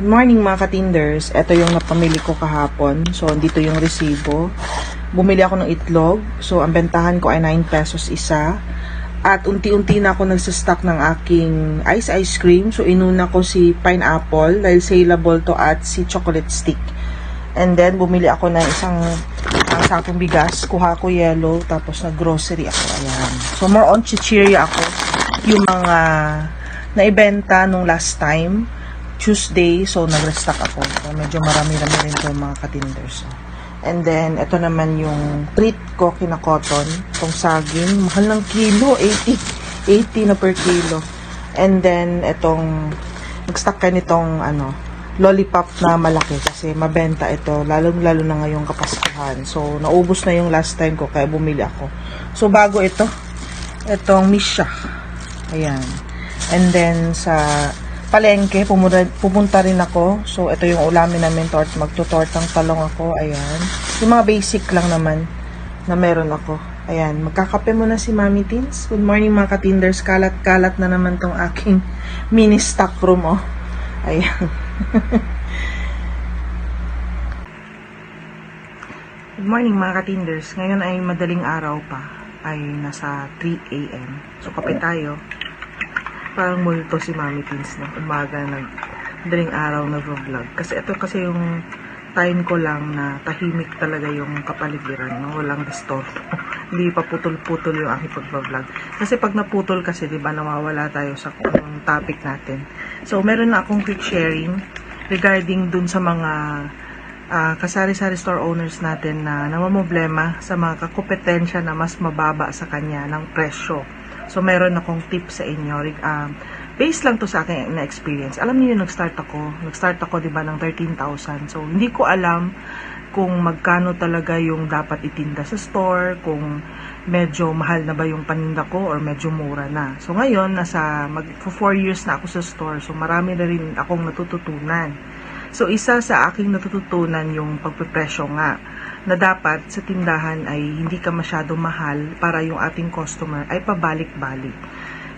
Good morning mga katinders. Ito yung napamili ko kahapon. So, dito yung resibo. Bumili ako ng itlog. So, ang bentahan ko ay 9 pesos isa. At unti-unti na ako nagsastock ng aking ice ice cream. So, inuna ko si pineapple dahil saleable to at si chocolate stick. And then, bumili ako ng isang uh, sakong bigas. Kuha ko yellow. Tapos, nag-grocery ako. Ayan. So, more on chichirya ako. Yung mga naibenta nung last time. Tuesday, so nag-restock ako. So, medyo marami-rami rin to mga katinders. And then, ito naman yung treat ko kina cotton. Itong saging. Mahal ng kilo. 80. 80 na per kilo. And then, itong nag-stock ka nitong ano, lollipop na malaki kasi mabenta ito. Lalo-lalo na ngayong kapaskuhan. So, naubos na yung last time ko kaya bumili ako. So, bago ito, itong misha. Ayan. And then, sa palengke, pumunta, pupunta rin ako. So, ito yung ulamin namin, tort, magtutortang talong ako. Ayan. Yung mga basic lang naman na meron ako. Ayan, magkakape muna si Mami Teens. Good morning mga katinders. Kalat-kalat na naman tong aking mini stock room, oh. Ayan. Good morning mga katinders. Ngayon ay madaling araw pa. Ay nasa 3 a.m. So, kape tayo parang multo si Mami Teens na umaga nag daling araw na vlog. Kasi ito kasi yung time ko lang na tahimik talaga yung kapaligiran, no? walang disturb. Hindi pa putol-putol yung aking pagbablog. Kasi pag naputol kasi, di ba, nawawala tayo sa kung topic natin. So, meron na akong quick sharing regarding dun sa mga ah, kasari-sari store owners natin na namamblema sa mga kakompetensya na mas mababa sa kanya ng presyo. So, meron akong tip sa inyo. Um, based lang to sa aking na-experience. Alam niyo nag-start ako. Nag-start ako, di ba, ng 13,000. So, hindi ko alam kung magkano talaga yung dapat itinda sa store, kung medyo mahal na ba yung paninda ko or medyo mura na. So, ngayon, nasa mag, for 4 years na ako sa store. So, marami na rin akong natututunan. So, isa sa aking natututunan yung pagpipresyo nga na dapat sa tindahan ay hindi ka masyado mahal para yung ating customer ay pabalik-balik.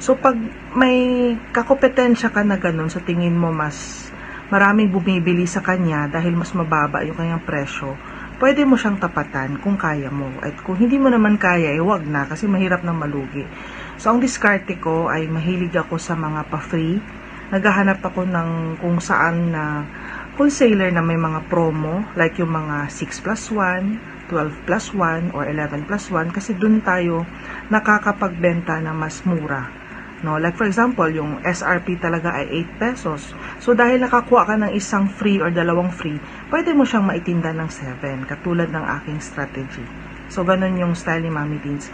So, pag may kakompetensya ka na ganun, sa tingin mo mas maraming bumibili sa kanya dahil mas mababa yung kanyang presyo, pwede mo siyang tapatan kung kaya mo. At kung hindi mo naman kaya, eh wag na kasi mahirap na malugi. So, ang diskarte ko ay mahilig ako sa mga pa-free. Naghahanap ako ng kung saan na wholesaler na may mga promo, like yung mga 6 plus 1, 12 plus 1, or 11 plus 1, kasi dun tayo nakakapagbenta na mas mura. No, like for example, yung SRP talaga ay 8 pesos. So dahil nakakuha ka ng isang free or dalawang free, pwede mo siyang maitinda ng 7, katulad ng aking strategy. So ganun yung style ni Mami Teens.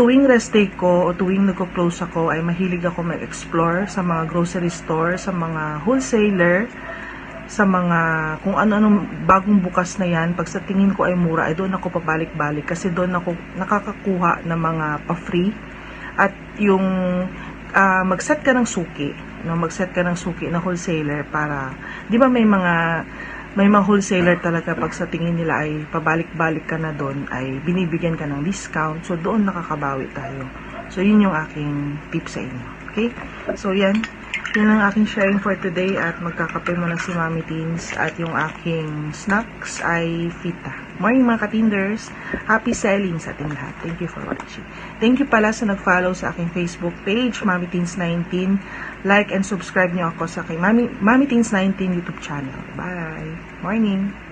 Tuwing rest day ko o tuwing nagko-close ako ay mahilig ako mag-explore sa mga grocery store, sa mga wholesaler, sa mga kung ano-anong bagong bukas na yan, pag sa tingin ko ay mura, ay doon ako pabalik-balik kasi doon ako nakakakuha ng mga pa-free at yung ah, mag-set ka ng suki, no, mag-set ka ng suki na wholesaler para, di ba may mga may mga wholesaler talaga pag sa tingin nila ay pabalik-balik ka na doon ay binibigyan ka ng discount. So doon nakakabawi tayo. So yun yung aking tip sa inyo. Okay? So yan. Yan ang aking sharing for today at magkakape muna si Mami Teens at yung aking snacks ay fita. Morning mga katinders! Happy selling sa ating lahat. Thank you for watching. Thank you pala sa nag-follow sa aking Facebook page, Mami Teens 19. Like and subscribe niyo ako sa kay Mami, Mami Teens 19 YouTube channel. Bye! Morning!